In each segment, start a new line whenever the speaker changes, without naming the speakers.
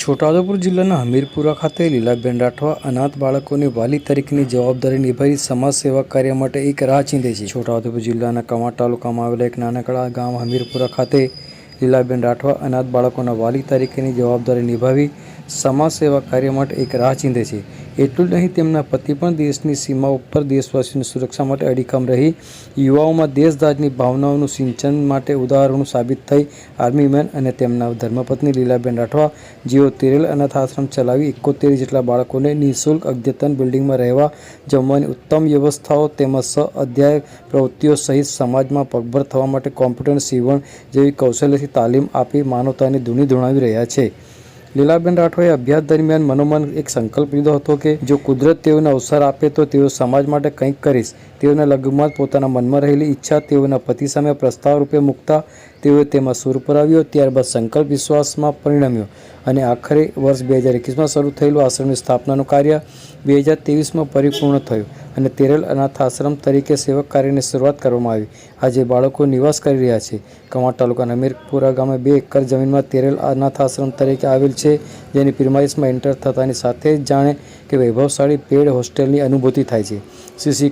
છોટાઉદેપુર જિલ્લાના હમીરપુરા ખાતે લીલાબેન રાઠવા અનાથ બાળકોની વાલી તરીકેની જવાબદારી નિભાવી સમાજ સેવા કાર્ય માટે એક રાહ ચીંધે છે. છોટાઉદેપુર જિલ્લાના કવાંટ તાલુકામાં આવેલા એક નાનકડા ગામ હમીરપુરા ખાતે લીલાબેન રાઠવા અનાથ બાળકોના વાલી તરીકેની જવાબદારી નિભાવી સમાજ સેવા કાર્ય માટે એક રાહ ચીંધે છે. એટલું જ નહીં, તેમના પતિ પણ દેશની સીમા ઉપર દેશવાસીઓની સુરક્ષા માટે અડીખમ રહી. યુવાઓમાં દેશદાજની ભાવનાઓનું સિંચન માટે ઉદાહરણો સાબિત થઈ. આર્મી મેન અને તેમના ધર્મપત્ની લીલાબેન રાઠવા, જેઓ તેરેલ અનાથ આશ્રમ ચલાવી એકોતેર જેટલા બાળકોને નિઃશુલ્ક અદ્યતન બિલ્ડિંગમાં રહેવા જમવાની ઉત્તમ વ્યવસ્થાઓ તેમજ સહ અધ્યાય પ્રવૃત્તિઓ સહિત સમાજમાં પગભર થવા માટે કોમ્પ્યુટર સીવણ જેવી કૌશલ્યથી તાલીમ આપી માનવતાની ધૂણી ધૂણાવી રહ્યા છે. લીલાબેન રાઠોએ અભ્યાસ દરમિયાન મનોમન એક સંકલ્પ લીધો હતો કે જો કુદરત તેઓને અવસર આપે તો તેઓ સમાજ માટે કંઈક કરીશ. તેઓના જ પોતાના મનમાં રહેલી ઈચ્છા તેઓના પતિ સામે પ્રસ્તાવ રૂપે મૂકતા તેઓએ તેમાં સૂર આવ્યો, ત્યારબાદ સંકલ્પ વિશ્વાસમાં પરિણમ્યો અને આખરે વર્ષ બે હજાર એકવીસમાં શરૂ થયેલું આશ્રમની સ્થાપનાનું કાર્ય બે હજાર ત્રેવીસમાં પરિપૂર્ણ થયું અને તેરલ અનાથ આશ્રમ તરીકે સેવક કાર્યની શરૂઆત કરવામાં આવી. આજે બાળકો નિવાસ કરી રહ્યા છે. કવાંટ તાલુકાના અમીરપુરા ગામે બે એકર જમીનમાં તેરેલ અનાથ આશ્રમ તરીકે આવેલ છે, જેની પ્રિમાઇસમાં એન્ટર થતાની સાથે જ જાણે કે વૈભવશાળી પેડ હોસ્ટેલની અનુભૂતિ થાય છે. સીસી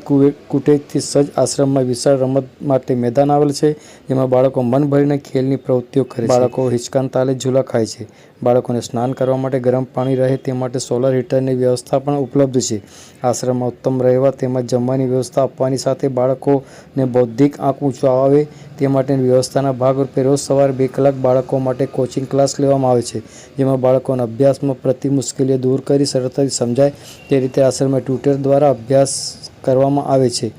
કુટેજથી સજ્જ આશ્રમમાં વિશાળ રમત માટે મેદાન આવેલ છે, જેમાં બાળકો મન ભરીને ખેલની પ્રવૃત્તિઓ કરે બાળકો હિંચકાન તાલે ઝૂલા ખાય છે. બાળકોને સ્નાન કરવા માટે ગરમ પાણી રહે તે માટે સોલર હીટરની વ્યવસ્થા પણ ઉપલબ્ધ છે. આશ્રમમાં ઉત્તમ રહેવા તેમજ જમવાની વ્યવસ્થા આપવાની સાથે બાળકોને બૌદ્ધિક આંક ઊંચો આવે તે માટેની વ્યવસ્થાના ભાગરૂપે રોજ સવારે બે કલાક બાળકો માટે કોચિંગ ક્લાસ લેવામાં આવે છે. જેમાં બાળકોના અભ્યાસમાં પ્રતિ મુશ્કેલીઓ દૂર કરી સરળતાથી સમજાય તે રીતે આશ્રમમાં ટ્યુટર દ્વારા અભ્યાસ કરવામાં આવે છે.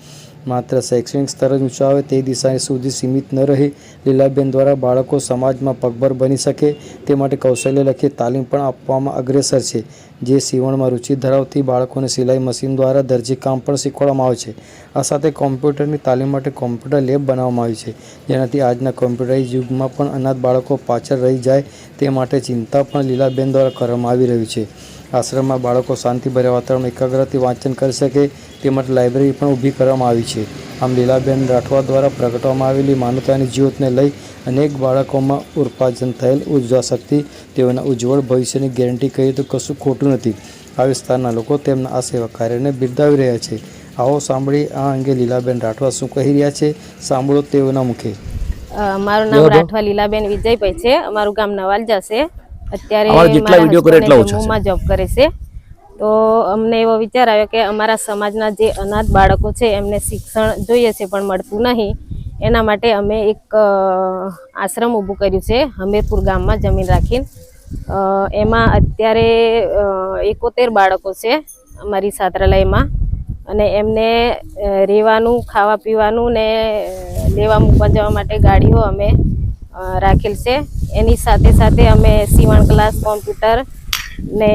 માત્ર શૈક્ષણિક સ્તર જ ઊંચા આવે તે દિશા સુધી સીમિત ન રહે. લીલાબેન દ્વારા બાળકો સમાજમાં પગભર બની શકે તે માટે કૌશલ્ય લખી તાલીમ પણ આપવામાં અગ્રેસર છે. જે સીવણમાં રુચિ ધરાવતી બાળકોને સિલાઈ મશીન દ્વારા દરજી કામ પણ શીખવાડવામાં આવે છે. આ સાથે કોમ્પ્યુટરની તાલીમ માટે કોમ્પ્યુટર લેબ બનાવવામાં આવી છે. જેનાથી આજના કોમ્પ્યુટરાઇઝ યુગમાં પણ અનાથ બાળકો પાછળ રહી જાય તે માટે ચિંતા પણ લીલાબેન દ્વારા કરવામાં આવી રહી છે. આશ્રમમાં બાળકો શાંતિભર્યા વાતાવરણમાં એકાગ્રતાથી વાંચન કરી શકે તે માટે લાઇબ્રેરી પણ ઊભી કરવામાં આવી છે. આમ લીલાબેન રાઠવા દ્વારા પ્રગટવામાં આવેલી માનવતાની જ્યોતને લઈ અનેક બાળકોમાં ઉત્પાદન થયેલ ઊર્જા શક્તિ તેઓના ઉજ્જવળ ભવિષ્યની ગેરંટી કહીએ તો કશું ખોટું નથી. આ વિસ્તારના લોકો તેમના આ સેવા કાર્યને બિરદાવી રહ્યા છે. આવો સાંભળી આ અંગે લીલાબેન રાઠવા શું કહી રહ્યા છે? સાંભળો તેઓના મુખે.
મારું નામ રાઠવા લીલાબેન વિજયભાઈ છે. અમારું ગામ નવાલજા છે અત્યારે
જેટલા વીડિયો કરે એટલા ઓછા છે.
જોબ કરે છે. તો અમને એવો વિચાર આવ્યો કે અમારા સમાજના જે અનાથ બાળકો છે એમને શિક્ષણ જોઈએ છે પણ મળતું નહીં. એના માટે અમે એક આશ્રમ ઊભું કર્યું છે હમીરપુર ગામમાં જમીન રાખીને. એમાં અત્યારે એકોતેર બાળકો છે અમારી છાત્રાલયમાં. અને એમને રહેવાનું ખાવા પીવાનું ને લેવા મૂકવા જવા માટે ગાડીઓ અમે રાખેલ છે. એની સાથે સાથે અમે સીવણ ક્લાસ, કોમ્પ્યુટર ને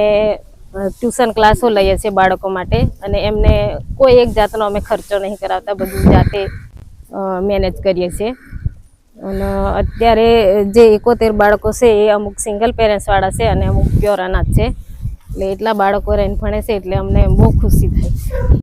ટ્યુશન ક્લાસો લઈએ છીએ બાળકો માટે. અને એમને કોઈ એક જાતનો અમે ખર્ચો નહીં કરાવતા, બધું જાતે મેનેજ કરીએ છીએ. અને અત્યારે જે એકોતેર બાળકો છે, એ અમુક સિંગલ પેરેન્ટ્સવાળા છે અને અમુક પ્યોર અનાથ છે. એટલે એટલા બાળકો રહીને ભણે છે, એટલે અમને બહુ ખુશી થાય.